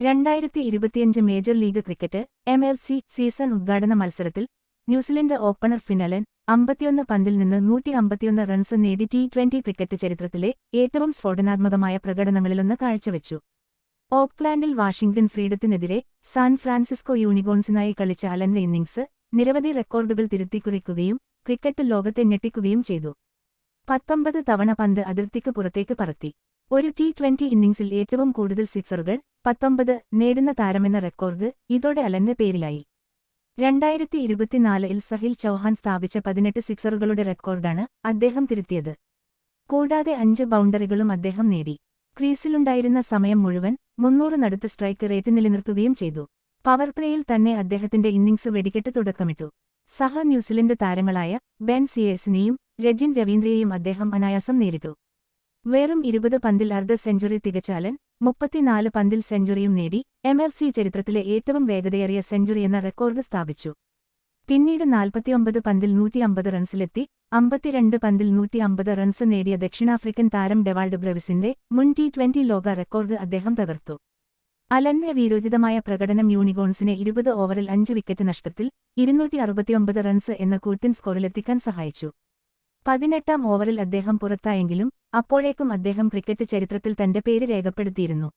രണ്ടായിരത്തി ഇരുപത്തിയഞ്ച് major league cricket M L C season ഉദ്ഘാടന മത്സരത്തിൽ New Zealand opener Finn Allen അമ്പത്തിയൊന്ന് പന്തിൽ നിന്ന് നൂറ്റി അമ്പത്തിയൊന്ന് റൺസ് നേടി ടി ട്വന്റി ക്രിക്കറ്റ് ചരിത്രത്തിലെ ഏറ്റവും സ്ഫോടനാത്മകമായ പ്രകടനങ്ങളിലൊന്ന് കാഴ്ചവെച്ചു. ഓക്ലാൻഡിൽ വാഷിംഗ്ടൺ ഫ്രീഡത്തിനെതിരെ സാൻ ഫ്രാൻസിസ്കോ യൂണികോൺസിനായി കളിച്ച അലന്റെ ഇന്നിംഗ്സ് നിരവധി റെക്കോർഡുകൾ തിരുത്തിക്കുറിക്കുകയും ക്രിക്കറ്റ് ലോകത്തെ ഞെട്ടിക്കുകയും ചെയ്തു. പത്തൊമ്പത് തവണ പന്ത് അതിർത്തിക്ക് പുറത്തേക്ക് പറത്തി. ഒരു ടി ട്വന്റി ഇന്നിംഗ്സിൽ ഏറ്റവും കൂടുതൽ സിക്സറുകൾ പത്തൊമ്പത് നേടുന്ന താരമെന്ന റെക്കോർഡ് ഇതോടെ അലന്റെ പേരിലായി. രണ്ടായിരത്തി ഇരുപത്തിനാലിൽ സഹിൽ ചൌഹാൻ സ്ഥാപിച്ച പതിനെട്ട് സിക്സറുകളുടെ റെക്കോർഡാണ് അദ്ദേഹം തിരുത്തിയത്. കൂടാതെ അഞ്ച് ബൗണ്ടറികളും അദ്ദേഹം നേടി. ക്രീസിലുണ്ടായിരുന്ന സമയം മുഴുവൻ മുന്നൂറ് നടുത്ത് സ്ട്രൈക്ക് റേറ്റ് നിലനിർത്തുകയും ചെയ്തു. പവർ പ്ലേയിൽ തന്നെ അദ്ദേഹത്തിന്റെ ഇന്നിംഗ്സ് വെടിക്കെട്ട് തുടക്കമിട്ടു. സഹ ന്യൂസിലൻഡ് താരങ്ങളായ ബെൻ സിയേഴ്സിനെയും രജിൻ രവീന്ദ്രയെയും അദ്ദേഹം അനായാസം നേരിട്ടു. വെറും ഇരുപത് പന്തിൽ അർദ്ധ സെഞ്ചുറി തികച്ചാലൻ മുപ്പത്തിനാല് പന്തിൽ സെഞ്ചുറിയും നേടി എം എൽ സി ചരിത്രത്തിലെ ഏറ്റവും വേഗതയേറിയ സെഞ്ചുറി എന്ന റെക്കോർഡ് സ്ഥാപിച്ചു. പിന്നീട് നാൽപ്പത്തിയൊമ്പത് പന്തിൽ നൂറ്റി അമ്പത് റൺസിലെത്തി അമ്പത്തിരണ്ട് പന്തിൽ നൂറ്റി അമ്പത് റൺസ് നേടിയ ദക്ഷിണാഫ്രിക്കൻ താരം ഡെവാൾഡ് ബ്രവിസിന്റെ മുൻ ടി ട്വന്റി ലോക റെക്കോർഡ് അദ്ദേഹം തകർത്തു. അലന്റെ വീരോചിതമായ പ്രകടനം യൂണികോൺസിനെ ഇരുപത് ഓവറിൽ അഞ്ച് വിക്കറ്റ് നഷ്ടത്തിൽ ഇരുന്നൂറ്റി അറുപത്തിയൊമ്പത് റൺസ് എന്ന കൂറ്റൻ സ്കോറിലെത്തിക്കാൻ സഹായിച്ചു. പതിനെട്ടാം ഓവറിൽ അദ്ദേഹം പുറത്തായെങ്കിലും അപ്പോഴേക്കും അദ്ദേഹം ക്രിക്കറ്റ് ചരിത്രത്തിൽ തന്റെ പേര് രേഖപ്പെടുത്തിയിരുന്നു.